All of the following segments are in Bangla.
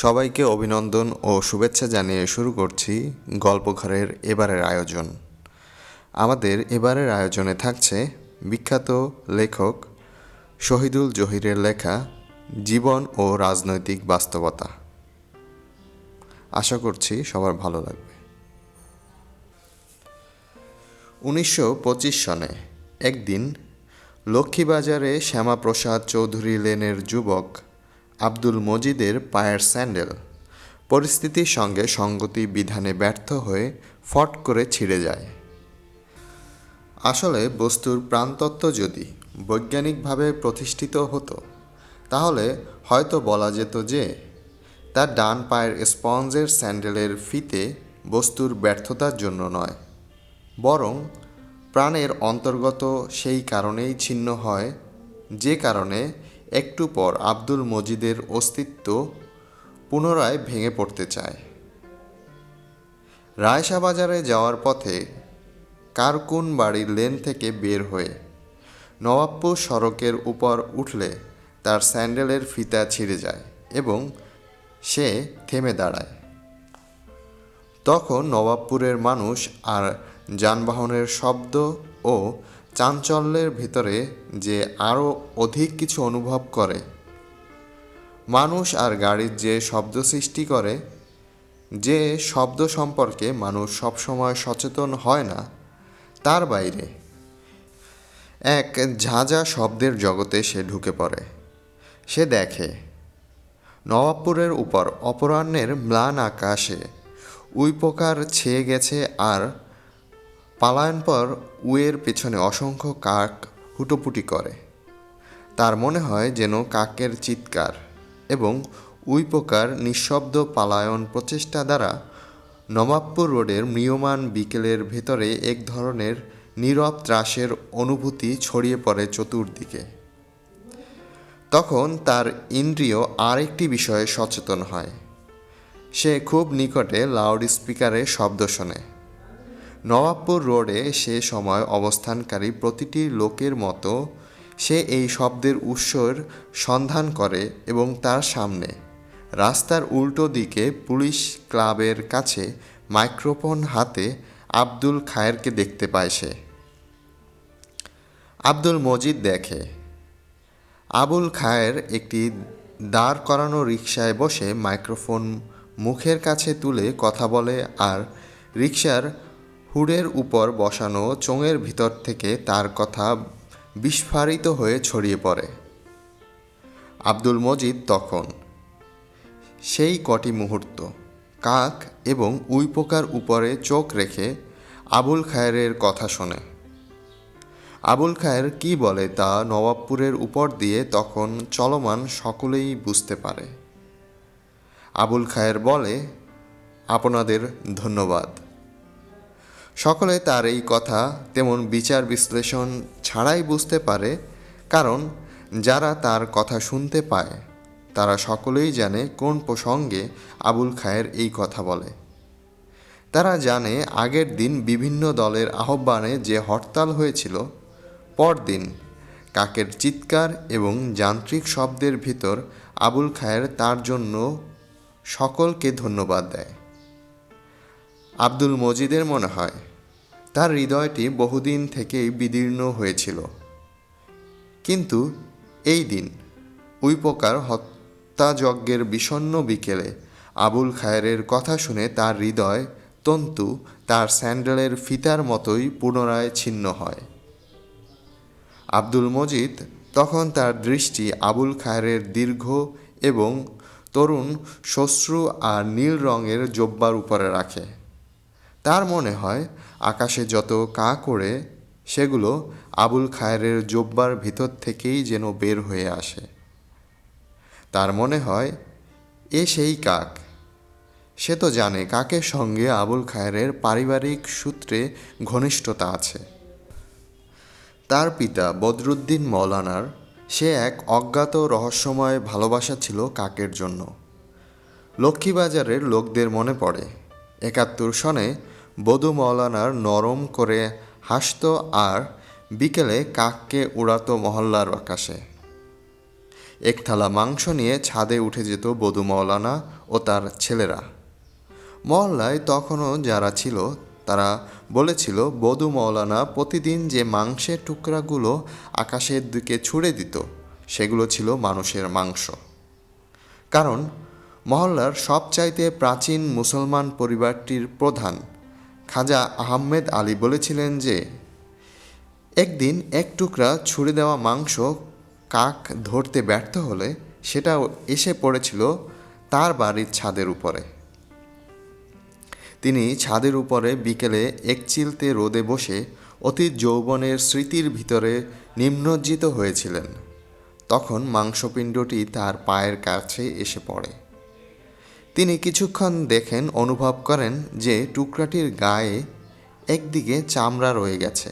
সবাইকে অভিনন্দন ও শুভেচ্ছা জানিয়ে শুরু করছি গল্পঘরের এবারের আয়োজন। আমাদের এবারের আয়োজনে থাকছে বিখ্যাত লেখক শহীদুল জহিরের লেখা জীবন ও রাজনৈতিক বাস্তবতা। আশা করছি সবার ভালো লাগবে। উনিশশো পঁচিশ সনে একদিন লক্ষ্মীবাজারে শ্যামাপ্রসাদ চৌধুরী লেনের যুবক আব্দুল মজিদের পায়ের স্যান্ডেল। পরিস্থিতির সঙ্গে সঙ্গতি বিধানে ব্যর্থ হয়ে ফট করে ছিঁড়ে যায়। আসলে বস্তুর প্রাণতত্ত্ব যদি বৈজ্ঞানিকভাবে প্রতিষ্ঠিত হতো, তাহলে হয়তো বলা যেত যে, তার ডান পায়ের স্পঞ্জের স্যান্ডেলের ফিতে বস্তুর ব্যর্থতার জন্য নয়, বরং প্রাণের অন্তর্গত সেই কারণেই ছিন্ন হয়, যে কারণে একটু পর আব্দুল মজিদের অস্তিত্ব পুনরায় ভেঙে পড়তে চায়। রায়শা বাজারে যাওয়ার পথে কারকুন বাড়ির লেন থেকে বের হয়ে নবাবপুর সড়কের উপর উঠলে তার স্যান্ডেলের ফিতা ছিঁড়ে যায় এবং সে থেমে দাঁড়ায়। তখন নবাবপুরের মানুষ আর যানবাহনের শব্দ ও চাঞ্চল্যের ভিতরে যে আরও অধিক কিছু অনুভব করে। মানুষ আর গাড়ির যে শব্দ সৃষ্টি করে, যে শব্দ সম্পর্কে মানুষ সবসময় সচেতন হয় না, তার বাইরে এক ঝাঁঝা শব্দের জগতে সে ঢুকে পড়ে। সে দেখে, নবাবপুরের উপর অপরাহ্নের ম্লান আকাশে উইপোকার ছেয়ে গেছে আর পালায়ন পর উয়ের পেছনে অসংখ্য কাক হুটোপুটি করে। তার মনে হয় যেন কাকের চিৎকার এবং উই উইপোকার নিঃশব্দ পালায়ন প্রচেষ্টা দ্বারা নবাবপুর রোডের ম্রিয়মান বিকেলের ভেতরে এক ধরনের নীরব ত্রাসের অনুভূতি ছড়িয়ে পড়ে চতুর্দিকে। তখন তার ইন্দ্রিয় আরেকটি বিষয়ে সচেতন হয়। সে খুব নিকটে লাউড স্পিকারে শব্দ শোনে। নবাবপুর রোডে সে সময় অবস্থানকারী প্রতিটি লোকের মতো সে এই শব্দের উৎসর সন্ধান করে এবং তার সামনে। রাস্তার উল্টো দিকে পুলিশ ক্লাবের কাছে মাইক্রোফোন হাতে আব্দুল খায়েরকে দেখতে পায় সে। আব্দুল মজিদ দেখে। আবুল খায়ের একটি দাঁড় করানো রিক্সায় বসে মাইক্রোফোন মুখের কাছে তুলে কথা বলে আর রিকশার হুডের উপর বসানো চোঙের ভিতর থেকে তার কথা বিস্ফারিত হয়ে ছড়িয়ে পড়ে। আব্দুল মজিদ তখন। সেই কটি মুহূর্ত, কাক এবং উইপোকার উপরে চোখ রেখে আবুল খায়ের কথা শোনে। আবুল খায়ের কি বলে তা নবাবপুরের উপর দিয়ে তখন চলমান সকলেই বুঝতে পারে। আবুল খায়ের বলে, আপনাদের ধন্যবাদ। সকলে তার এই কথা তেমন বিচার বিশ্লেষণ ছাড়াই বুঝতে পারে, কারণ যারা তার কথা শুনতে পায়, তারা সকলেই জানে কোন প্রসঙ্গে আবুল খায়ের এই কথা বলে। তারা জানে আগের দিন বিভিন্ন দলের আহ্বানে যে হরতাল হয়েছিল, পরদিন কাকের চিৎকার এবং যান্ত্রিক শব্দের ভিতর আবুল খায়ের তার জন্য সকলকে ধন্যবাদ দেয়। আব্দুল মজিদের মনে হয়। তার হৃদয়টি বহুদিন থেকেই বিদীর্ণ হয়েছিল। কিন্তু এই দিন উইপোকার হত্যাযজ্ঞের বিষণ্ন বিকেলে আবুল খায়েরের কথা শুনে তার হৃদয় তন্তু তার স্যান্ডেলের ফিতার মতোই পুনরায় ছিন্ন হয়। আব্দুল মজিদ তখন তার দৃষ্টি আবুল খায়ের দীর্ঘ এবং তরুণ শ্মশ্রু আর নীল রঙের জব্বার উপরে রাখে। তার মনে হয়, আকাশে যত কা করে, সেগুলো আবুল খায়ের জব্বার ভিতর থেকেই যেন বের হয়ে আসে। তার মনে হয়, এ সেই কাক। সে তো জানে, কাকের সঙ্গে আবুল খায়ের পারিবারিক সূত্রে ঘনিষ্ঠতা আছে। তার পিতা বদরুদ্দিন মৌলানার, সে এক অজ্ঞাত রহস্যময় ভালোবাসা ছিল কাকের জন্য। লক্ষ্মীবাজারের লোকদের মনে পড়ে একাত্তর সনে বধু মৌলানার নরম করে হাসতো আর বিকেলে কাককে উড়াতো মহল্লার আকাশে। এক থালা মাংস নিয়ে ছাদে উঠে যেত বধু মৌলানা ও তার ছেলেরা। মহল্লায় তখনও যারা ছিল, তারা বলেছিল, বধু মৌলানা প্রতিদিন যে মাংসের টুকরাগুলো আকাশের দিকে ছুড়ে দিত, সেগুলো ছিল মানুষের মাংস। কারণ মহল্লার সবচাইতে প্রাচীন মুসলমান পরিবারটির প্রধান খাজা আহমেদ আলী বলেছিলেন যে, একদিন এক টুকরা ছুড়ে দেওয়া মাংস কাক ধরতে ব্যর্থ হলে সেটা এসে পড়েছিল তার বাড়ির ছাদের উপরে। তিনি ছাদের উপরে বিকেলে একচিলতে রোদে বসে অতীত যৌবনের স্মৃতির ভিতরে নিম্নজ্জিত হয়েছিলেন। তখন মাংসপিণ্ডটি তার পায়ের কাছে এসে পড়ে। তিনি কিছুক্ষণ দেখেন, অনুভব করেন যে টুকরাটির গায়ে একদিকে চামড়া রয়ে গেছে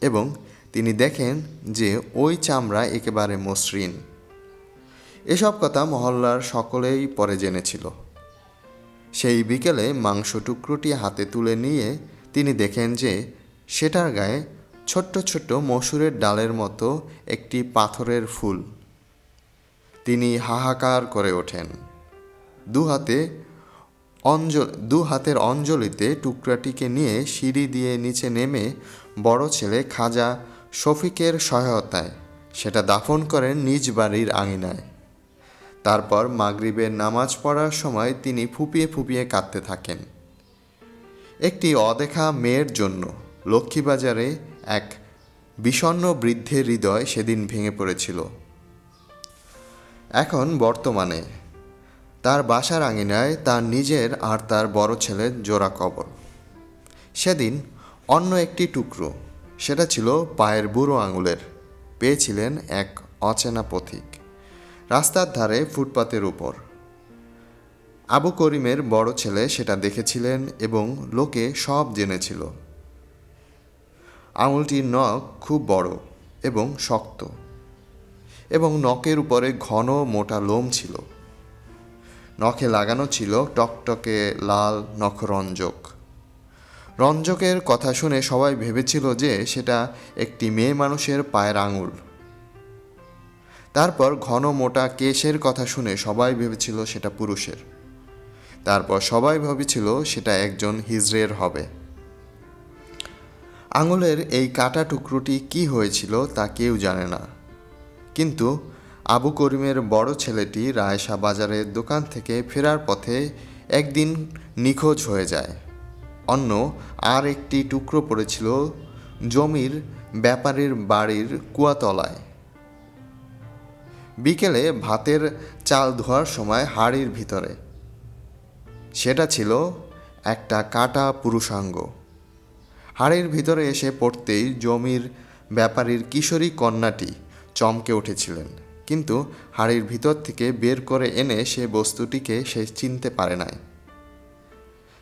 এবং তিনি দেখেন যে ওই চামড়া একেবারে মসৃণ। এসব কথা মহল্লার সকলেই পরে জেনেছিল। সেই বিকেলে মাংস টুকরোটি হাতে তুলে নিয়ে তিনি দেখেন যে সেটার গায়ে ছোট্ট ছোট্ট মসুরের ডালের মতো একটি পাথরের ফুল। তিনি হাহাকার করে ওঠেন। দু হাতে অঞ্জল, দু হাতের অঞ্জলিতে টুকরাটিকে নিয়ে সিঁড়ি দিয়ে নিচে নেমে বড় ছেলে খাজা শফিকের সহায়তায় সেটা দাফন করেন নিজ বাড়ির আঙিনায়। তারপর মাগরিবের নামাজ পড়ার সময় তিনি ফুপিয়ে ফুপিয়ে কাঁদতে থাকেন। একটি অদেখা মেয়ের জন্য লক্ষ্মীবাজারে এক বিষণ্ণ বৃদ্ধের হৃদয় সেদিন ভেঙে পড়েছিল। এখন বর্তমানে তার বাসার আঙিনায় তার নিজের আর তার বড় ছেলের জোড়া কবর। সেদিন অন্য একটি টুকরো, সেটা ছিল পায়ের বুড়ো আঙুলের, পেয়েছিলেন এক অচেনা পথিক। রাস্তার ধারে ফুটপাতের উপর। আবু করিমের বড় ছেলে সেটা দেখেছিলেন এবং লোকে সব জেনেছিল। আঙুলটির নখ খুব বড় এবং শক্ত এবং নখের উপরে ঘন মোটা লোম ছিল। নখে লাগানো ছিল টকটকে লাল নখরঞ্জক। রঞ্জকের কথা শুনে সবাই ভেবেছিল যে সেটা একটি মেয়ে মানুষের পায়ের আঙুল। তারপর ঘন মোটা কেশের কথা শুনে সবাই ভেবেছিল সেটা পুরুষের। তারপর সবাই ভেবেছিল সেটা একজন হিজড়ের হবে। আঙুলের এই কাটা টুকরোটি কি হয়েছিল তা কেউ জানে না। কিন্তু আবু করিমের বড় ছেলেটি রায়শা বাজারের দোকান থেকে ফেরার পথে একদিন নিখোঁজ হয়ে যায়। অন্য আর একটি টুকরো পড়েছিল জমির ব্যাপারীর বাড়ির কুয়াতলায়। বিকেলে ভাতের চাল ধোয়ার সময় হাড়ির ভিতরে। সেটা ছিল একটা কাটা পুরুষাঙ্গ। হাড়ির ভিতরে এসে পড়তেই জমির ব্যাপারীর কিশোরী কন্যাটি চমকে উঠেছিলেন। কিন্তু হাড়ির ভিতর থেকে বের করে এনে সে বস্তুটিকে সে চিনতে পারে নাই।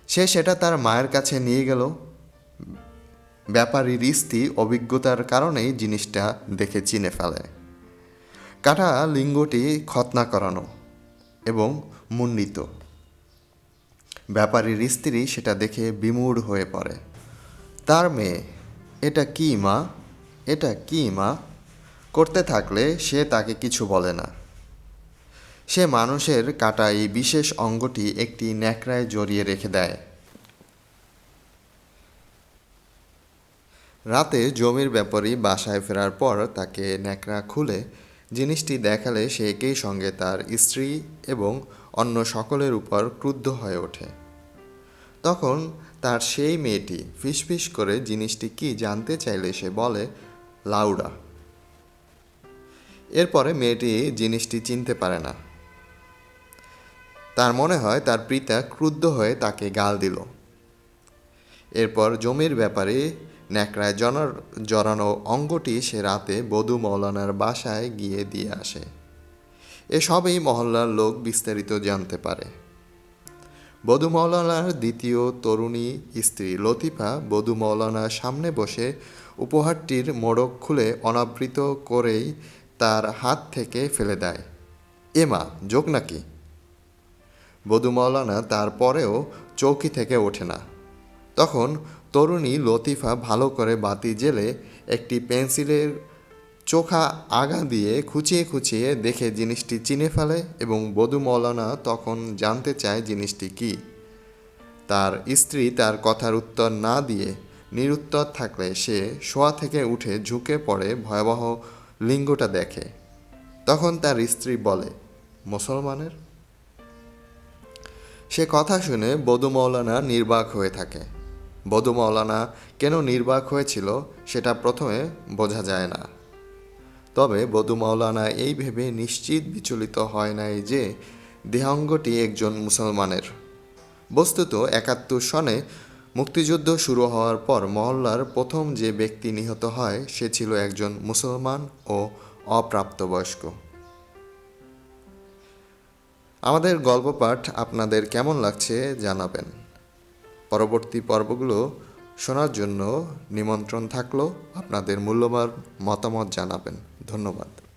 সে সেটা তার মায়ের কাছে নিয়ে গেল। ব্যাপারীর স্ত্রী অভিজ্ঞতার কারণেই জিনিসটা দেখে চিনে ফেলে। কাটা লিঙ্গটি খতনা করানো এবং মুন্ডিত। ব্যাপারীর স্ত্রী সেটা দেখে বিমূঢ় হয়ে পড়ে। তার মেয়ে, এটা কি মা? এটা কি মা? করতে থাকলে সে তাকে কিছু বলে না। সে মানুষের কাটা এই বিশেষ অঙ্গটি একটি ন্যাকড়ায় জড়িয়ে রেখে দেয়। রাতে জমির ব্যাপারী বাসায় ফেরার পর তাকে ন্যাকড়া খুলে জিনিসটি দেখালে সে একই সঙ্গে তার স্ত্রী এবং অন্য সকলের উপর ক্রুদ্ধ হয়ে ওঠে। তখন তার সেই মেয়েটি ফিসফিস করে জিনিসটি কি জানতে চাইলে সে বলে, লাউডা। এরপরে মেয়েটি জিনিসটি চিনতে পারে না। তার মনে হয় তার পিতা ক্রুদ্ধ হয়ে তাকে গাল দিল। এরপর জমির ব্যাপারে ন্যাকড়ায় জনার, জড়ানো অঙ্গটি সে রাতে বধু মৌলানার বাসায় গিয়ে দিয়ে আসে। এসবই মহল্লার লোক বিস্তারিত জানতে পারে। বধু মৌলানার দ্বিতীয় তরুণী স্ত্রী লতিফা বধু মৌলানার সামনে বসে উপহারটির মোড়ক খুলে অনাবৃত করেই তার হাত থেকে ফেলে দেয়। এমা, যোগ নাকি? বধু মৌলানা তারপরেও চৌকি থেকে ওঠে না। তখন তরুণী লতিফা ভালো করে বাতি জেলে একটি পেন্সিলের চোখা আগা দিয়ে খুঁচিয়ে খুঁচিয়ে দেখে জিনিসটি চিনে ফেলে এবং বধূ মৌলানা তখন জানতে চায় জিনিসটি কী। তার স্ত্রী তার কথার উত্তর না দিয়ে নিরুত্তর থাকলে সে শোয়া থেকে উঠে ঝুঁকে পড়ে ভয়াবহ লিঙ্গটা দেখে। তখন তার স্ত্রী বলে, মুসলমানের? সে কথা শুনে বধু মৌলানা নির্বাক হয়ে থাকে। বধু মৌলানা কেন নির্বাক হয়েছিল সেটা প্রথমে বোঝা যায় না। তবে বধু মৌলানা এই ভেবে নিশ্চিত বিচলিত হয় নাই যে দেহাঙ্গটি একজন মুসলমানের। বস্তুত একাত্তর সনে মুক্তিযুদ্ধ শুরু হওয়ার পর মহল্লার প্রথম যে ব্যক্তি নিহত হয়, সে ছিল একজন মুসলমান ও অপ্রাপ্তবয়স্ক। আমাদের গল্প পাঠ আপনাদের কেমন লাগছে জানাবেন। পরবর্তী পর্বগুলো শোনার জন্য নিমন্ত্রণ থাকল, আপনাদের মূল্যবান মতামত জানাবেন। ধন্যবাদ।